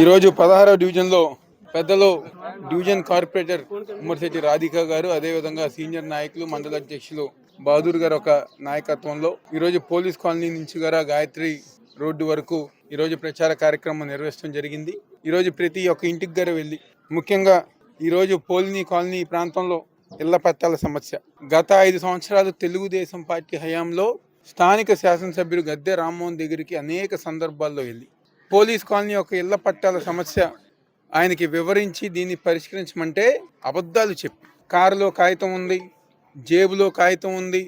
ఈరోజు పదహారవ డివిజన్లో పెద్దలో డివిజన్ కార్పొరేటర్ ఉమ్మర్శెట్టి రాధిక గారు అదేవిధంగా సీనియర్ నాయకులు మండల అధ్యక్షులు బహదూర్ గారు ఒక నాయకత్వంలో. ఈరోజు పోలీస్ కాలనీ నుంచి గారా గాయత్రి రోడ్డు వరకు ఈరోజు ప్రచార కార్యక్రమం నిర్వహించడం జరిగింది. ఈరోజు ప్రతి ఒక్క ఇంటికి గారు వెళ్ళి ముఖ్యంగా ఈరోజు పోలిని కాలనీ ప్రాంతంలో ఇళ్ళ పట్టాల సమస్య. గత ఐదు సంవత్సరాలు తెలుగుదేశం పార్టీ హయాంలో స్థానిక శాసనసభ్యుడు గద్దె రామ్మోహన్ దగ్గరికి అనేక సందర్భాల్లో వెళ్ళి పోలీస్ కాలనీ యొక్క ఇళ్ళ పట్టాల సమస్య ఆయనకి వివరించి దీన్ని పరిష్కరించమంటే అబద్ధాలు చెప్పి. కారులో కాగితం ఉంది జేబులో కాగితం ఉంది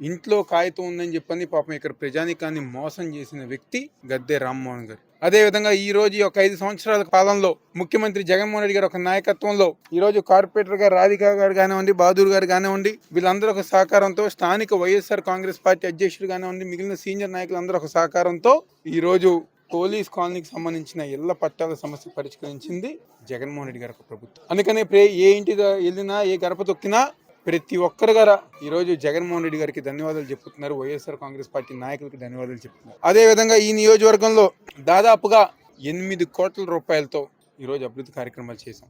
ఇంట్లో కాగితం ఉందని చెప్పని పాపం ఇక్కడ ప్రజానికాన్ని మోసం చేసిన వ్యక్తి గద్దె రామ్మోహన్ గారు. అదేవిధంగా ఈ రోజు యొక్క ఐదు సంవత్సరాల కాలంలో ముఖ్యమంత్రి జగన్మోహన్ రెడ్డి గారి ఒక నాయకత్వంలో ఈ రోజు కార్పొరేటర్ గారు రాధిక గారు కానివ్వండి బహదూర్ గారు కానివ్వండి వీళ్ళందరూ ఒక సహకారంతో స్థానిక వైఎస్ఆర్ కాంగ్రెస్ పార్టీ అధ్యక్షుడు కానివ్వండి మిగిలిన సీనియర్ నాయకులందరూ ఒక సహకారంతో ఈ రోజు పోలీస్ కాలనీకి సంబంధించిన ఇళ్ళ పట్టాల సమస్య పరిష్కరించింది జగన్మోహన్ రెడ్డి గారి ప్రభుత్వం. అందుకనే ప్రే ఏ ఇంటి వెళ్ళినా ఏ గడప తొక్కినా ప్రతి ఒక్కరు గారా ఈరోజు జగన్మోహన్ రెడ్డి గారికి ధన్యవాదాలు చెప్పుతున్నారు. వైఎస్ఆర్ కాంగ్రెస్ పార్టీ నాయకులకు ధన్యవాదాలు చెప్తున్నారు అదేవిధంగా ఈ నియోజకవర్గంలో దాదాపుగా ఎనిమిది కోట్ల రూపాయలతో ఈరోజు అభివృద్ధి కార్యక్రమాలు చేశాం.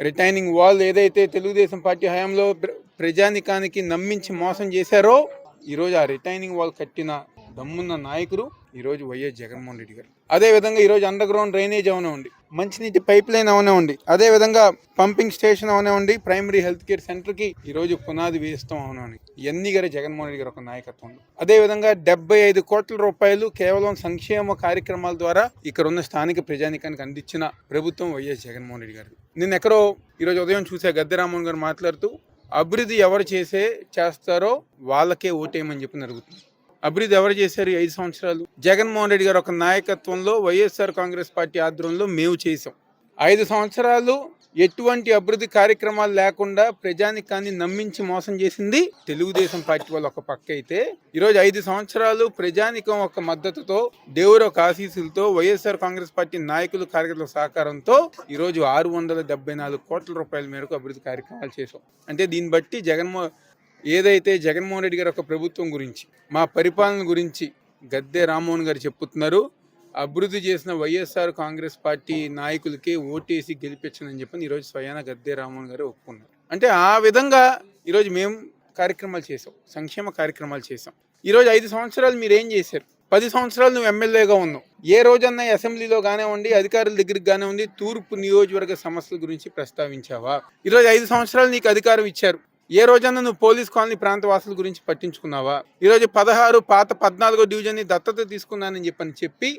రిటైనింగ్ వాల్ ఏదైతే తెలుగుదేశం పార్టీ హయాంలో ప్ర- ప్రజానికానికి నమ్మించి మోసం చేశారో ఈరోజు ఆ రిటైనింగ్ వాల్ కట్టిన దమ్మున్న నాయకుడు ఈరోజు వైఎస్ జగన్మోహన్ రెడ్డి గారు. అదే విధంగా ఈరోజు అండర్ గ్రౌండ్ డ్రైనేజ్ అవనివ్వండి మంచినీటి పైప్ లైన్ అవనివ్వండి అదే విధంగా పంపింగ్ స్టేషన్ అవనివ్వండి ప్రైమరీ హెల్త్ కేర్ సెంటర్కి ఈరోజు పునాది వేస్తాం అవనివ్వండి ఇవన్నీ గారి జగన్మోహన్ రెడ్డి గారు ఒక నాయకత్వంలో. అదే విధంగా డెబ్బై ఐదు కోట్ల రూపాయలు కేవలం సంక్షేమ కార్యక్రమాల ద్వారా ఇక్కడ ఉన్న స్థానిక ప్రజానికానికి అందించిన ప్రభుత్వం వైఎస్ జగన్మోహన్ రెడ్డి గారు నేను ఎక్కడో ఈరోజు ఉదయం చూసే గద్దెరామోహన్ గారు మాట్లాడుతూ అభివృద్ధి ఎవరు చేసే చేస్తారో వాళ్ళకే ఓటేయమని చెప్పి జరుగుతుంది అభివృద్ధి ఎవరు చేశారు ఐదు సంవత్సరాలు? జగన్మోహన్ రెడ్డి గారు ఒక నాయకత్వంలో వైఎస్ఆర్ కాంగ్రెస్ పార్టీ ఆధ్వర్యంలో మేము చేసాం ఐదు సంవత్సరాలు ఎటువంటి అభివృద్ధి కార్యక్రమాలు లేకుండా ప్రజానికాన్ని నమ్మించి మోసం చేసింది తెలుగుదేశం పార్టీ వాళ్ళు ఒక పక్క అయితే. ఈరోజు ఐదు సంవత్సరాలు ప్రజానికం ఒక మద్దతుతో దేవుడు ఒక ఆశీస్సులతో వైఎస్ఆర్ కాంగ్రెస్ పార్టీ నాయకులు కార్యకర్తల సహకారంతో ఈరోజు ఆరు వందల డెబ్బై నాలుగు కోట్ల రూపాయల మేరకు అభివృద్ధి కార్యక్రమాలు చేశాం. అంటే దీన్ని బట్టి జగన్మోహన్ ఏదైతే జగన్మోహన్ రెడ్డి గారి యొక్క ప్రభుత్వం గురించి మా పరిపాలన గురించి గద్దె రామ్మోహన్ గారు చెప్పుతున్నారు అభివృద్ధి చేసిన వైఎస్ఆర్ కాంగ్రెస్ పార్టీ నాయకులకే ఓటేసి గెలిపించనని చెప్పని ఈరోజు స్వయాన గద్దె రామ్మోహన్ గారు ఒప్పుకున్నారు. అంటే ఆ విధంగా ఈరోజు మేము కార్యక్రమాలు చేసాం సంక్షేమ కార్యక్రమాలు చేసాం ఈరోజు ఐదు సంవత్సరాలు మీరు ఏం చేశారు? పది సంవత్సరాలు నువ్వు ఎమ్మెల్యేగా ఉన్నావు. ఏ రోజన్నా అసెంబ్లీలో కానివ్వండి అధికారుల దగ్గరికి కానివ్వండి తూర్పు నియోజకవర్గ సమస్యల గురించి ప్రస్తావించావా? ఈరోజు ఐదు సంవత్సరాలు నీకు అధికారం ఇచ్చారు. ఏ రోజన్నా నువ్వు పోలీస్ కాలనీ ప్రాంత వాసుల గురించి పట్టించుకున్నావా? ఈరోజు పదహారు పాత పద్నాలుగో డివిజన్ని దత్తత తీసుకున్నానని చెప్పని చెప్పి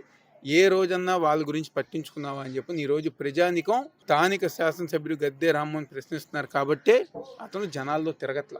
ఏ రోజన్నా వాళ్ళ గురించి పట్టించుకున్నావా అని చెప్పి ఈరోజు ప్రజానికం స్థానిక శాసనసభ్యుడు గద్దె రామ్మోహన్ ప్రశ్నిస్తున్నారు కాబట్టే అతను జనాల్లో తిరగట్ల.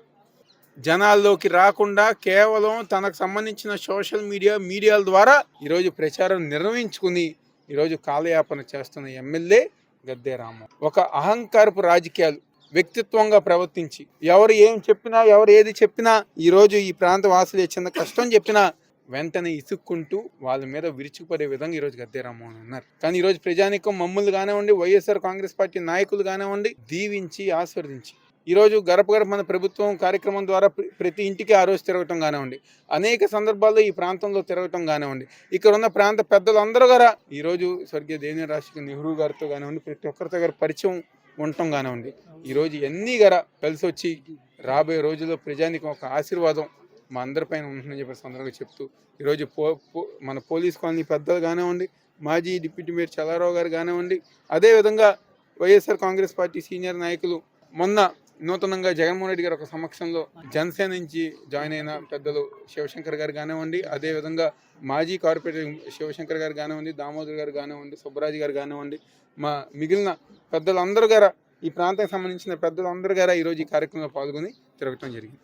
జనాల్లోకి రాకుండా కేవలం తనకు సంబంధించిన సోషల్ మీడియా మీడియాల ద్వారా ఈరోజు ప్రచారం నిర్వహించుకుని ఈరోజు కాలయాపన చేస్తున్న ఎమ్మెల్యే గద్దె రామ్మోహన్. ఒక అహంకారపు రాజకీయాలు వ్యక్తిత్వంగా ప్రవర్తించి ఎవరు ఏం చెప్పినా ఎవరు ఏది చెప్పినా ఈరోజు ఈ ప్రాంత వాసులు చిన్న కష్టం చెప్పినా వెంటనే ఇసుక్కుంటూ వాళ్ళ మీద విరుచుకుపడే విధంగా ఈరోజు గద్దె రామ్మోహన్ ఉన్నారు. కానీ ఈరోజు ప్రజానికం మమ్మల్ని కానివ్వండి వైఎస్ఆర్ కాంగ్రెస్ పార్టీ నాయకులు కానివ్వండి దీవించి ఆస్వాదించి. ఈరోజు గడప గడప మన ప్రభుత్వం కార్యక్రమం ద్వారా ప్ర- ప్రతి ఇంటికి ఆ రోజు తిరగటం కానివ్వండి అనేక సందర్భాల్లో ఈ ప్రాంతంలో తిరగటం కానివ్వండి ఇక్కడ ఉన్న ప్రాంత పెద్దలందరూ కూడా ఈరోజు స్వర్గీయ దేవిని రాష్ట్ర నెహ్రూ గారితో కానివ్వండి ప్రతి ఒక్కరితో గారి పరిచయం ఉండటం కానివ్వండి ఈరోజు ఎన్ని గర కలిసి వచ్చి రాబోయే రోజుల్లో ప్రజానికి ఒక ఆశీర్వాదం మా అందరిపైన ఉంటుందని చెప్పి సందర్భంగా చెప్తూ ఈరోజు పో పో- మన పోలీస్ కాలనీ పెద్దలు కానివ్వండి మాజీ డిప్యూటీ మేయర్ చల్లారావు గారు కానివ్వండి అదేవిధంగా వైఎస్ఆర్ కాంగ్రెస్ పార్టీ సీనియర్ నాయకులు మొన్న నూతనంగా జగన్మోహన్ రెడ్డి గారి ఒక సమక్షంలో జనసేన నుంచి జాయిన్ అయిన పెద్దలు శివశంకర్ గారు కానివ్వండి అదేవిధంగా మాజీ కార్పొరేటర్ శివశంకర్ గారు కానివ్వండి దామోదర్ గారు కానివ్వండి సుబ్బరాజు గారు కానివ్వండి మా మిగిలిన పెద్దలందరూ గారా ఈ ప్రాంతానికి సంబంధించిన పెద్దలందరూ గారా ఈరోజు ఈ కార్యక్రమంలో పాల్గొని తిరగటం జరిగింది.